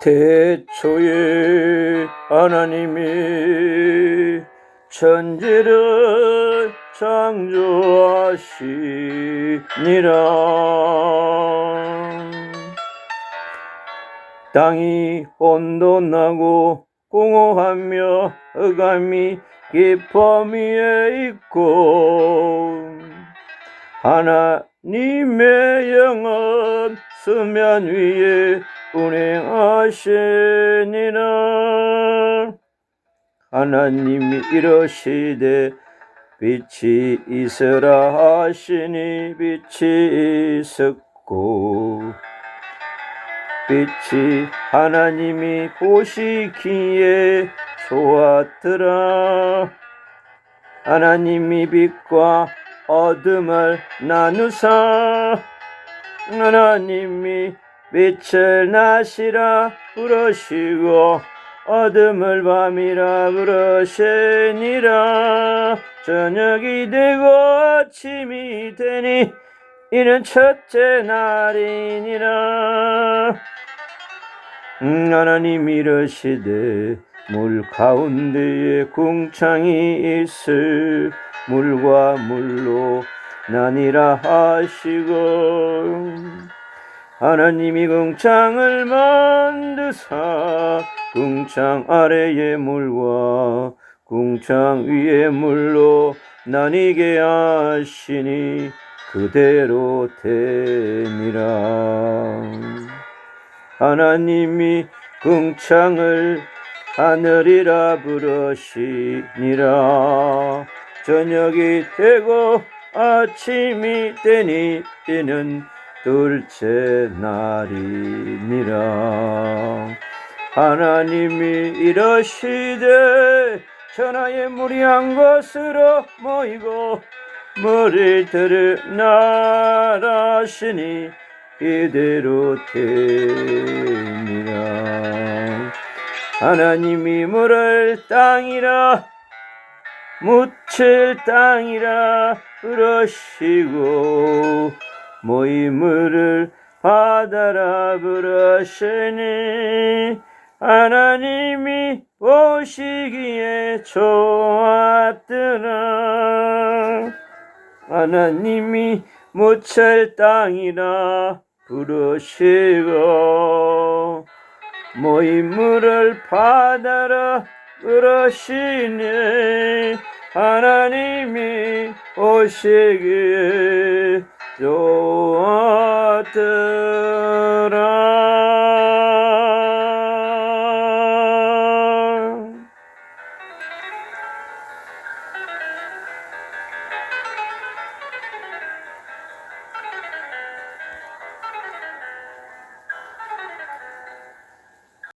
태초에 하나님이 천지를 창조하시니라. 땅이 혼돈나고 공허하며 흑암이 깊음 위에 있고 하나님의 영은 수면 위에 운행 하시니라. 하나님이 이러시되 빛이 있으라 하시니 빛이 있었고 빛이 하나님이 보시기에 좋았더라. 하나님이 빛과 어둠을 나누사 하나님이 빛을 낮이라 부르시고 어둠을 밤이라 부르시니라. 저녁이 되고 아침이 되니 이는 첫째 날이니라. 음, 하나님 이르시되 물 가운데에 궁창이 있을 물과 물로 나뉘라 하시고 하나님이 궁창을 만드사 궁창 아래의 물과 궁창 위의 물로 나뉘게 하시니 그대로 되니라. 하나님이 궁창을 하늘이라 부르시니라. 저녁이 되고 아침이 되니 이는 둘째 날이니라 하나님이 이러시되 천하의 물이 한 곳으로 모이고 물을 들을 나라시니 이대로 되니라 하나님이 물을 땅이라 묻힐 땅이라 부르시고 물을 바다라 부르시니 하나님이 보시기에 좋았더라. 하나님이 묻힐 땅이라 부르시고 모이 물을 바다라 부르시니 하나님이 오시기에 Lord,